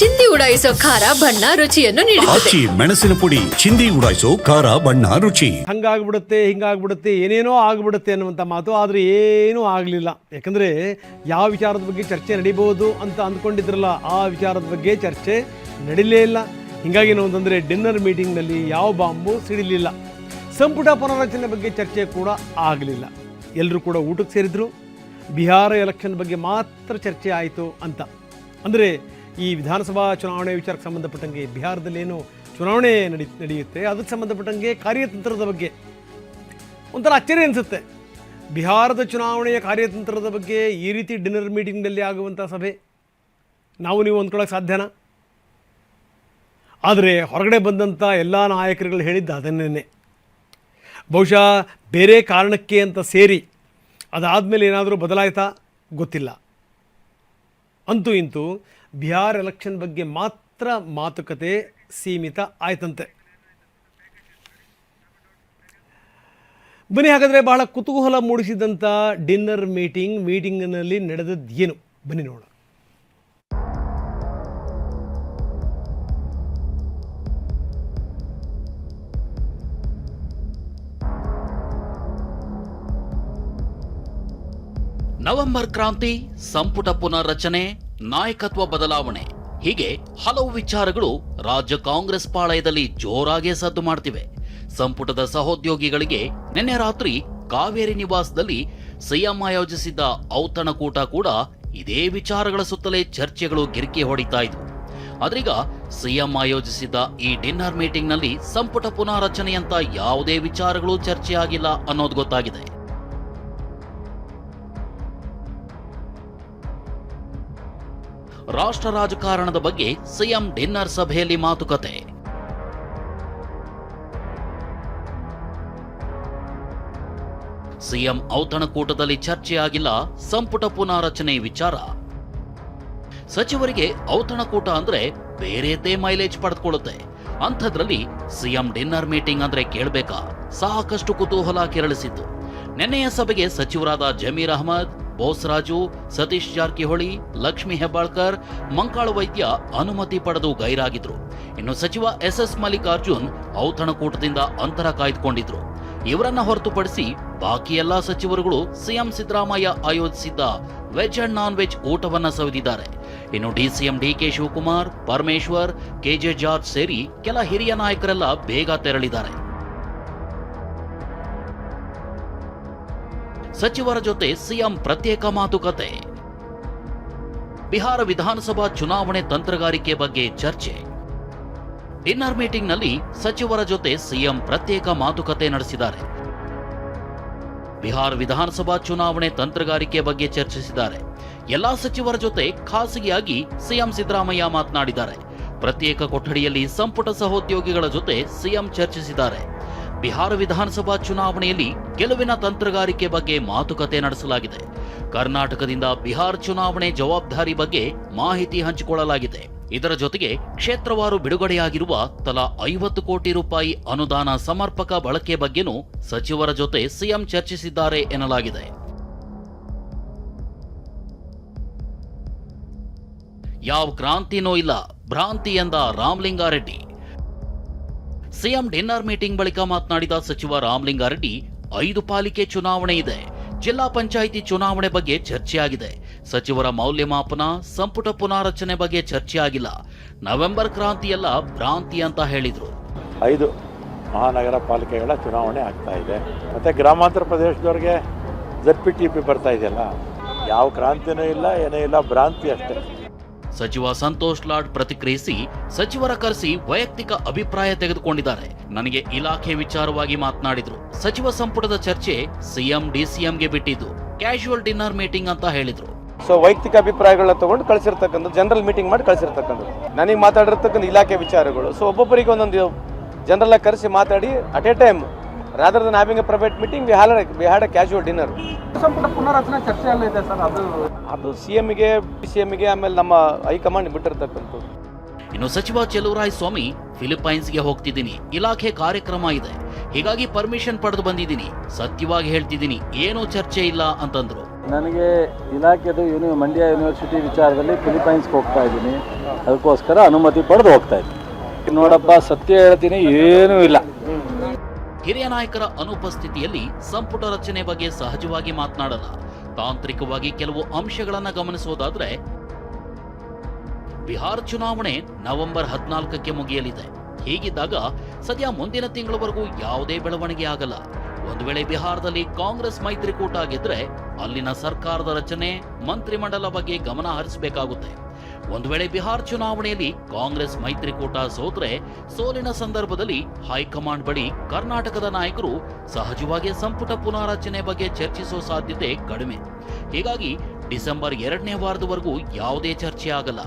ಚಿಂದಿ ಉಡಾಯಿಸೋ ಖಾರ ಬಣ್ಣ ರುಚಿಯನ್ನು ನೀಡುತ್ತೆ ಮೆಣಸಿನ ಪುಡಿ ಚಿಂದಿ ಉಡಾಯಿಸೋ ಖಾರ ಬಣ್ಣ ರುಚಿ. ಹಂಗಾಗ್ಬಿಡುತ್ತೆ ಹಿಂಗಾಗ್ಬಿಡುತ್ತೆ ಏನೇನೋ ಆಗ್ಬಿಡುತ್ತೆ ಅನ್ನುವಂಥ ಮಾತು ಆದ್ರೆ ಏನೂ ಆಗಲಿಲ್ಲ. ಯಾಕಂದರೆ ಯಾವ ವಿಚಾರದ ಬಗ್ಗೆ ಚರ್ಚೆ ನಡೀಬಹುದು ಅಂತ ಅಂದ್ಕೊಂಡಿದ್ರಲ್ಲ ಆ ವಿಚಾರದ ಬಗ್ಗೆ ಚರ್ಚೆ ನಡೀಲೇ ಇಲ್ಲ. ಹೀಗಾಗಿ ನಾವು ಅಂತಂದರೆ ಡಿನ್ನರ್ ಮೀಟಿಂಗ್ನಲ್ಲಿ ಯಾವ ಬಾಂಬು ಸಿಡಿಲಿಲ್ಲ. ಸಂಪುಟ ಪುನರಚನೆ ಬಗ್ಗೆ ಚರ್ಚೆ ಕೂಡ ಆಗಲಿಲ್ಲ. ಎಲ್ಲರೂ ಕೂಡ ಊಟಕ್ಕೆ ಸೇರಿದ್ರು. ಬಿಹಾರ ಎಲೆಕ್ಷನ್ ಬಗ್ಗೆ ಮಾತ್ರ ಚರ್ಚೆ ಆಯಿತು ಅಂತ. ಅಂದರೆ ಈ ವಿಧಾನಸಭಾ ಚುನಾವಣೆ ವಿಚಾರಕ್ಕೆ ಸಂಬಂಧಪಟ್ಟಂಗೆ ಬಿಹಾರದಲ್ಲಿ ಏನು ಚುನಾವಣೆ ನಡಿ, ನಡೆಯುತ್ತೆ. ಅದಕ್ಕೆ ಸಂಬಂಧಪಟ್ಟಂಗೆ ಕಾರ್ಯತಂತ್ರದ ಬಗ್ಗೆ ಒಂಥರ ಅಚ್ಚರಿ ಅನಿಸುತ್ತೆ. ಬಿಹಾರದ ಚುನಾವಣೆಯ ಕಾರ್ಯತಂತ್ರದ ಬಗ್ಗೆ ಈ ರೀತಿ ಡಿನ್ನರ್ ಮೀಟಿಂಗ್ನಲ್ಲಿ ಆಗುವಂಥ ಸಭೆ ನಾವು ನೀವು ಅಂದ್ಕೊಳ್ಳೋಕೆ ಸಾಧ್ಯನಾ? ಆದರೆ ಹೊರಗಡೆ ಬಂದಂಥ ಎಲ್ಲ ನಾಯಕರುಗಳು ಹೇಳಿದ್ದ ಅದನ್ನೇ ಬಹುಶಃ ಬೇರೆ ಕಾರಣಕ್ಕೆ ಅಂತ ಸೇರಿ ಅದಾದಮೇಲೆ ಏನಾದರೂ ಬದಲಾಯಿತಾ? ಗೊತ್ತಿಲ್ಲ. ಅಂತೂ ಇಂತೂ ಬಿಹಾರ್ ಎಲೆಕ್ಷನ್ ಬಗ್ಗೆ ಮಾತ್ರ ಮಾತುಕತೆ ಸೀಮಿತ ಆಯ್ತಂತೆ. ಬನ್ನಿ ಹಾಗಾದರೆ ಬಹಳ ಕುತೂಹಲ ಮೂಡಿಸಿದಂಥ ಡಿನ್ನರ್ ಮೀಟಿಂಗ್, ಮೀಟಿಂಗ್ನಲ್ಲಿ ನಡೆದದ್ದು ಏನು ಬನ್ನಿ ನೋಡೋಣ. ನವೆಂಬರ್ ಕ್ರಾಂತಿ, ಸಂಪುಟ ಪುನರ್ರಚನೆ ನಾಯಕತ್ವ ಬದಲಾವಣೆ. ಹೀಗೆ ಹಲವು ವಿಚಾರಗಳು ರಾಜ್ಯ ಕಾಂಗ್ರೆಸ್ ಪಾಳಯದಲ್ಲಿ ಜೋರಾಗೇ ಸದ್ದು ಮಾಡ್ತಿವೆ. ಸಂಪುಟದ ಸಹೋದ್ಯೋಗಿಗಳಿಗೆ ನಿನ್ನೆ ರಾತ್ರಿ ಕಾವೇರಿ ನಿವಾಸದಲ್ಲಿ ಸಿಎಂ ಆಯೋಜಿಸಿದ್ದ ಔತಣಕೂಟ ಕೂಡ ಇದೇ ವಿಚಾರಗಳ ಸುತ್ತಲೇ ಚರ್ಚೆಗಳು ಗಿರಿಕಿ ಹೊಡಿತಾ ಇದ್ವು. ಆದ್ರೀಗ ಸಿಎಂ ಆಯೋಜಿಸಿದ್ದ ಈ ಡಿನ್ನರ್ ಮೀಟಿಂಗ್ನಲ್ಲಿ ಸಂಪುಟ ಪುನಾರಚನೆಯಂತ ಯಾವುದೇ ವಿಚಾರಗಳು ಚರ್ಚೆಯಾಗಿಲ್ಲ ಅನ್ನೋದು ಗೊತ್ತಾಗಿದೆ. ರಾಷ್ಟ್ರ ರಾಜಕಾರಣದ ಬಗ್ಗೆ ಸಿಎಂ ಡಿನ್ನರ್ ಸಭೆಯಲ್ಲಿ ಮಾತುಕತೆ. ಸಿಎಂ ಔತಣಕೂಟದಲ್ಲಿ ಚರ್ಚೆಯಾಗಿಲ್ಲ, ಸಂಪುಟ ಪುನಾರಚನೆ ವಿಚಾರ. ಸಚಿವರಿಗೆ ಔತಣಕೂಟ ಅಂದ್ರೆ ಬೇರೆದೇ ಮೈಲೇಜ್ ಪಡೆದುಕೊಳ್ಳುತ್ತೆ. ಅಂಥದ್ರಲ್ಲಿ ಸಿಎಂ ಡಿನ್ನರ್ ಮೀಟಿಂಗ್ ಅಂದ್ರೆ ಕೇಳಬೇಕಾ? ಸಾಕಷ್ಟು ಕುತೂಹಲ ಕೆರಳಿಸಿತ್ತು. ನಿನ್ನೆಯ ಸಭೆಗೆ ಸಚಿವರಾದ ಜಮೀರ್ ಅಹಮದ್ ಬೋಸ್ರಾಜು ಸತೀಶ್ ಜಾರಕಿಹೊಳಿ, ಲಕ್ಷ್ಮಿ ಹೆಬ್ಬಾಳ್ಕರ್, ಮಂಕಾಳು ವೈದ್ಯ ಅನುಮತಿ ಪಡೆದು ಗೈರಾಗಿದ್ರು. ಇನ್ನು ಸಚಿವ ಎಸ್ ಎಸ್ ಮಲ್ಲಿಕಾರ್ಜುನ್ ಔತಣಕೂಟದಿಂದ ಅಂತರ ಕಾಯ್ದುಕೊಂಡಿದ್ರು. ಇವರನ್ನ ಹೊರತುಪಡಿಸಿ ಬಾಕಿ ಎಲ್ಲಾ ಸಚಿವರುಗಳು ಸಿಎಂ ಸಿದ್ದರಾಮಯ್ಯ ಆಯೋಜಿಸಿದ್ದ ವೆಜ್ ಅಂಡ್ ನಾನ್ ವೆಜ್ ಊಟವನ್ನ ಸವಿದಿದ್ದಾರೆ. ಇನ್ನು DCM DK Shivakumar, Parameshwar KJ George ಸೇರಿ ಕೆಲ ಹಿರಿಯ ನಾಯಕರೆಲ್ಲ ಬೇಗ ತೆರಳಿದ್ದಾರೆ. ಸಚಿವರ ಜೊತೆ ಸಿಎಂ ಪ್ರತ್ಯೇಕ ಮಾತುಕತೆ. ಬಿಹಾರ ವಿಧಾನಸಭಾ ಚುನಾವಣೆ ತಂತ್ರಗಾರಿಕೆ ಬಗ್ಗೆ ಚರ್ಚೆ. ಡಿನ್ನರ್ ಮೀಟಿಂಗ್ನಲ್ಲಿ ಸಚಿವರ ಜೊತೆ ಸಿಎಂ ಪ್ರತ್ಯೇಕ ಮಾತುಕತೆ ನಡೆಸಿದ್ದಾರೆ. ಬಿಹಾರ ವಿಧಾನಸಭಾ ಚುನಾವಣೆ ತಂತ್ರಗಾರಿಕೆ ಬಗ್ಗೆ ಚರ್ಚಿಸಿದ್ದಾರೆ. ಎಲ್ಲಾ ಸಚಿವರ ಜೊತೆ ಖಾಸಗಿಯಾಗಿ ಸಿಎಂ ಸಿದ್ದರಾಮಯ್ಯ ಮಾತನಾಡಿದ್ದಾರೆ. ಪ್ರತ್ಯೇಕ ಕೊಠಡಿಯಲ್ಲಿ ಸಂಪುಟ ಸಹೋದ್ಯೋಗಿಗಳ ಜೊತೆ ಸಿಎಂ ಚರ್ಚಿಸಿದ್ದಾರೆ. ಬಿಹಾರ ವಿಧಾನಸಭಾ ಚುನಾವಣೆಯಲ್ಲಿ ಗೆಲುವಿನ ತಂತ್ರಗಾರಿಕೆ ಬಗ್ಗೆ ಮಾತುಕತೆ ನಡೆಸಲಾಗಿದೆ. ಕರ್ನಾಟಕದಿಂದ ಬಿಹಾರ ಚುನಾವಣೆ ಜವಾಬ್ದಾರಿ ಬಗ್ಗೆ ಮಾಹಿತಿ ಹಂಚಿಕೊಳ್ಳಲಾಗಿದೆ. ಇದರ ಜೊತೆಗೆ ಕ್ಷೇತ್ರವಾರು ಬಿಡುಗಡೆಯಾಗಿರುವ ತಲಾ ಐವತ್ತು ಕೋಟಿ ರೂಪಾಯಿ ಅನುದಾನ ಸಮರ್ಪಕ ಬಳಕೆ ಬಗ್ಗೆನೂ ಸಚಿವರ ಜೊತೆ ಸಿಎಂ ಚರ್ಚಿಸಿದ್ದಾರೆ ಎನ್ನಲಾಗಿದೆ. ಯಾವ ಕ್ರಾಂತಿನೂ ಇಲ್ಲ ಭ್ರಾಂತಿ ಎಂದ ರಾಮಲಿಂಗಾರೆಡ್ಡಿ. ಸಿಎಂ ಡಿನ್ನರ್ ಮೀಟಿಂಗ್ ಬಳಿಕ ಮಾತನಾಡಿದ ಸಚಿವ ರಾಮಲಿಂಗಾರೆಡ್ಡಿ ಐದು ಪಾಲಿಕೆ ಚುನಾವಣೆ ಇದೆ. ಜಿಲ್ಲಾ ಪಂಚಾಯಿತಿ ಚುನಾವಣೆ ಬಗ್ಗೆ ಚರ್ಚೆಯಾಗಿದೆ. ಸಚಿವರ ಮೌಲ್ಯಮಾಪನ, ಸಂಪುಟ ಪುನಾರಚನೆ ಬಗ್ಗೆ ಚರ್ಚೆಯಾಗಿಲ್ಲ. ನವೆಂಬರ್ ಕ್ರಾಂತಿಯಲ್ಲ ಭ್ರಾಂತಿ ಅಂತ ಹೇಳಿದರು. ಐದು ಮಹಾನಗರ ಪಾಲಿಕೆಗಳ ಚುನಾವಣೆ ಆಗ್ತಾ ಇದೆ. ಮತ್ತು ಗ್ರಾಮಾಂತರ ಪ್ರದೇಶದವರಿಗೆ ಜಡ್ ಟಿ ಪಿ ಬರ್ತಾ ಇದೆಯಲ್ಲ, ಯಾವ ಕ್ರಾಂತಿನೂ ಇಲ್ಲ, ಏನೂ ಇಲ್ಲ, ಭ್ರಾಂತಿ ಅಷ್ಟೇ. ಸಚಿವ ಸಂತೋಷ್ ಲಾಡ್ ಪ್ರತಿಕ್ರಿಯಿಸಿ ಸಚಿವರ ಕರೆಸಿ ವೈಯಕ್ತಿಕ ಅಭಿಪ್ರಾಯ ತೆಗೆದುಕೊಂಡಿದ್ದಾರೆ. ನನಗೆ ಇಲಾಖೆ ವಿಚಾರವಾಗಿ ಮಾತನಾಡಿದ್ರು. ಸಚಿವ ಸಂಪುಟದ ಚರ್ಚೆ ಸಿಎಂ ಡಿಸಿಎಂಗೆ ಬಿಟ್ಟಿದ್ದು. ಕ್ಯಾಶುವಲ್ ಡಿನ್ನರ್ ಮೀಟಿಂಗ್ ಅಂತ ಹೇಳಿದ್ರು. ಸೊ ವೈಯಕ್ತಿಕ ಅಭಿಪ್ರಾಯಗಳನ್ನ ತಗೊಂಡು ಕಳಿಸಿರ್ತಕ್ಕಂಥ ಜನರಲ್ ಮೀಟಿಂಗ್ ಮಾಡಿ ಕಳಿಸಿರ್ತಕ್ಕಂಥದ್ದು. ನನಗೆ ಮಾತಾಡಿರ್ತಕ್ಕಂಥ ಇಲಾಖೆ ವಿಚಾರಗಳು. ಸೊ ಒಬ್ಬೊಬ್ಬರಿಗೆ ಒಂದೊಂದು ಜನರಲ್ಲ ಕರೆಸಿ ಮಾತಾಡಿ at a time rather than having a private meeting we had we had a casual dinner ಸಂಪುಟ ಪುನರಚನೆ ಚರ್ಚೆ ಎಲ್ಲ ಇದೆ ಸರ್ ಅದು ಅದು ಸಿ ಎಮ್ಗೆ ಸಿಎಂ ಸಿ ಎಮ್ಗೆ ಆಮೇಲೆ ನಮ್ಮ ಹೈಕಮಾಂಡ್ ಬಿಟ್ಟಿರ್ತಕ್ಕಂಥದ್ದು. ಇನ್ನು ಸಚಿವ ಚೆಲುವರಾಯ ಸ್ವಾಮಿ ಫಿಲಿಪೈನ್ಸ್ಗೆ ಹೋಗ್ತಿದ್ದೀನಿ. ಇಲಾಖೆ ಕಾರ್ಯಕ್ರಮ ಇದೆ. ಹೀಗಾಗಿ ಪರ್ಮಿಷನ್ ಪಡೆದು ಬಂದಿದ್ದೀನಿ. ಸತ್ಯವಾಗಿ ಹೇಳ್ತಿದ್ದೀನಿ ಏನೂ ಚರ್ಚೆ ಇಲ್ಲ ಅಂತಂದ್ರು. ನನಗೆ ಇಲಾಖೆದು ಯೂನಿ ಮಂಡ್ಯ ಯೂನಿವರ್ಸಿಟಿ ವಿಚಾರದಲ್ಲಿ ಫಿಲಿಪೈನ್ಸ್ಗೆ ಹೋಗ್ತಾ ಇದ್ದೀನಿ. ಅದಕ್ಕೋಸ್ಕರ ಅನುಮತಿ ಪಡೆದು ಹೋಗ್ತಾ ಇದ್ದೀನಿ. ನೋಡಪ್ಪ ಸತ್ಯ ಹೇಳ್ತೀನಿ ಏನೂ ಇಲ್ಲ. ಹಿರಿಯ ನಾಯಕರ ಅನುಪಸ್ಥಿತಿಯಲ್ಲಿ ಸಂಪುಟ ರಚನೆ ಬಗ್ಗೆ ಸಹಜವಾಗಿ ಮಾತನಾಡಲ್ಲ. ತಾಂತ್ರಿಕವಾಗಿ ಕೆಲವು ಅಂಶಗಳನ್ನು ಗಮನಿಸುವುದಾದರೆ, ಬಿಹಾರ್ ಚುನಾವಣೆ ನವೆಂಬರ್ ಹದಿನಾಲ್ಕಕ್ಕೆ ಮುಗಿಯಲಿದೆ. ಹೀಗಿದ್ದಾಗ ಸದ್ಯ ಮುಂದಿನ ತಿಂಗಳವರೆಗೂ ಯಾವುದೇ ಬೆಳವಣಿಗೆ ಆಗಲ್ಲ. ಒಂದು ವೇಳೆ ಬಿಹಾರದಲ್ಲಿ ಕಾಂಗ್ರೆಸ್ ಮೈತ್ರಿಕೂಟ ಆಗಿದ್ರೆ, ಅಲ್ಲಿನ ಸರ್ಕಾರದ ರಚನೆ ಮಂತ್ರಿಮಂಡಲ ಬಗ್ಗೆ ಗಮನ ಹರಿಸಬೇಕಾಗುತ್ತೆ. ಒಂದು ವೇಳೆ ಬಿಹಾರ್ ಚುನಾವಣೆಯಲ್ಲಿ ಕಾಂಗ್ರೆಸ್ ಮೈತ್ರಿಕೂಟ ಸೋತ್ರೆ, ಸೋಲಿನ ಸಂದರ್ಭದಲ್ಲಿ ಹೈಕಮಾಂಡ್ ಬಳಿ ಕರ್ನಾಟಕದ ನಾಯಕರು ಸಹಜವಾಗಿ ಸಂಪುಟ ಪುನಾರಚನೆ ಬಗ್ಗೆ ಚರ್ಚಿಸುವ ಸಾಧ್ಯತೆ ಕಡಿಮೆ. ಹೀಗಾಗಿ ಡಿಸೆಂಬರ್ ಎರಡನೇ ವಾರದವರೆಗೂ ಯಾವುದೇ ಚರ್ಚೆ ಆಗಲ್ಲ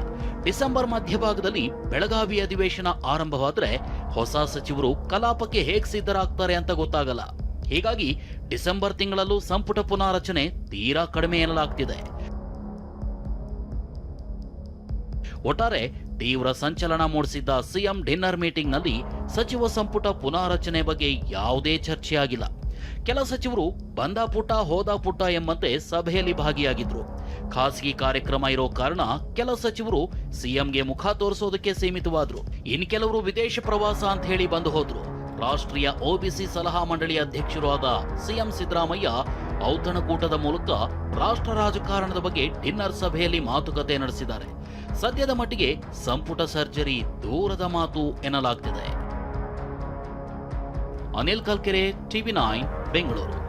ಡಿಸೆಂಬರ್ ಮಧ್ಯಭಾಗದಲ್ಲಿ ಬೆಳಗಾವಿ ಅಧಿವೇಶನ ಆರಂಭವಾದರೆ ಹೊಸ ಸಚಿವರು ಕಲಾಪಕ್ಕೆ ಹೇಗೆ ಸಿದ್ಧರಾಗ್ತಾರೆ ಅಂತ ಗೊತ್ತಾಗಲ್ಲ. ಹೀಗಾಗಿ ಡಿಸೆಂಬರ್ ತಿಂಗಳಲ್ಲೂ ಸಂಪುಟ ಪುನಾರಚನೆ ತೀರಾ ಕಡಿಮೆ ಎನ್ನಲಾಗ್ತಿದೆ. ಒಟ್ಟಾರೆ ತೀವ್ರ ಸಂಚಲನ ಮೂಡಿಸಿದ್ದ ಸಿಎಂ ಡಿನ್ನರ್ ಮೀಟಿಂಗ್ನಲ್ಲಿ ಸಚಿವ ಸಂಪುಟ ಪುನಾರಚನೆ ಬಗ್ಗೆ ಯಾವುದೇ ಚರ್ಚೆಯಾಗಿಲ್ಲ. ಕೆಲ ಸಚಿವರು ಬಂದ ಪುಟ ಹೋದ ಪುಟ ಎಂಬಂತೆ ಸಭೆಯಲ್ಲಿ ಭಾಗಿಯಾಗಿದ್ರು. ಖಾಸಗಿ ಕಾರ್ಯಕ್ರಮ ಇರೋ ಕಾರಣ ಕೆಲ ಸಚಿವರು ಸಿಎಂಗೆ ಮುಖ ತೋರಿಸೋದಕ್ಕೆ ಸೀಮಿತವಾದ್ರು. ಇನ್ ಕೆಲವರು ವಿದೇಶ ಪ್ರವಾಸ ಅಂತ ಹೇಳಿ ಬಂದು ಹೋದ್ರು. ರಾಷ್ಟ್ರೀಯ ಒಬಿಸಿ ಸಲಹಾ ಮಂಡಳಿ ಅಧ್ಯಕ್ಷರೂ ಆದ ಸಿಎಂ ಸಿದ್ದರಾಮಯ್ಯ ಔತಣಕೂಟದ ಮೂಲಕ ರಾಷ್ಟ್ರ ರಾಜಕಾರಣದ ಬಗ್ಗೆ ಡಿನ್ನರ್ ಸಭೆಯಲ್ಲಿ ಮಾತುಕತೆ ನಡೆಸಿದ್ದಾರೆ. ಸದ್ಯದ ಮಟ್ಟಿಗೆ ಸಂಪುಟ ಸರ್ಜರಿ ದೂರದ ಮಾತು ಎನ್ನಲಾಗ್ತಿದೆ. Anil Kalkere, TV nine, Bengaluru.